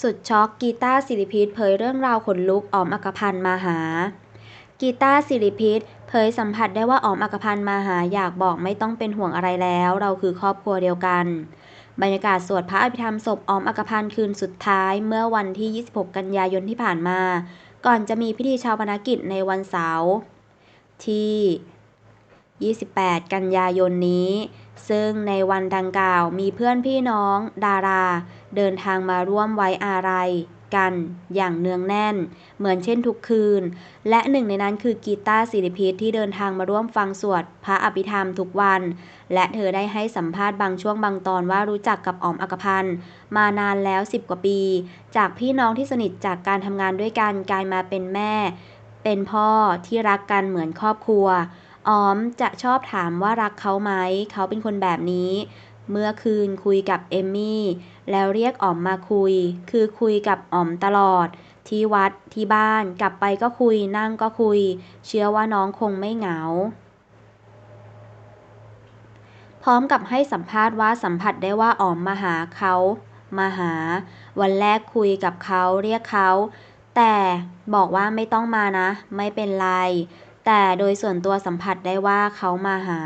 สุดช็อกกีตาร์ศิริพิษเผยเรื่องราวขนลุกอ๋อมอักพันธ์มาหา กีตาร์ศิริพิษเผยสัมผัสได้ว่าอ๋อมอักพันธ์มาหาอยากบอกไม่ต้องเป็นห่วงอะไรแล้ว เราคือครอบครัวเดียวกัน บรรยากาศสวดพระอภิธรรมศพอ๋อมอักพันธ์คืนสุดท้ายเมื่อวันที่ 26 กันยายนที่ผ่านมา ก่อนจะมีพิธีชาปนกิจในวันเสาร์ที่ 28 กันยายนนี้ ซึ่งในวันดังกล่าวมีเพื่อนพี่น้อง ดารา เดินทางมาร่วมไว้อาลัยกันอย่างเนืองแน่น เหมือนเช่นทุกคืน และหนึ่งในนั้นคือกีตาร์ศิริพิษที่เดินทางมาร่วมฟังสวดพระอภิธรรมทุกวัน และเธอได้ให้สัมภาษณ์บางช่วงบางตอนว่ารู้จักกับอ๋อมอักพันธ์มานานแล้ว10กว่าปี จากพี่น้องที่สนิทจากการทำงานด้วยกันกลายมาเป็นแม่ เป็นพ่อที่รักกันเหมือนครอบครัว ออมจะชอบถามว่ารักเขาไหม เขาเป็นคนแบบนี้ เมื่อคืนคุยกับเอมมี่ แล้วเรียกออมมาคุย คือคุยกับออมตลอด ที่วัดที่บ้านกลับไปก็คุยนั่งก็คุย เชื่อว่าน้องคงไม่เหงา พร้อมกับให้สัมภาษณ์ว่าสัมผัสได้ว่าออมมาหาเขามาหา วันแรกคุยกับเขาเรียกเขาแต่บอกว่าไม่ต้องมานะ ไม่เป็นไร แต่โดยส่วนตัวสัมผัสได้ว่าเขามาหา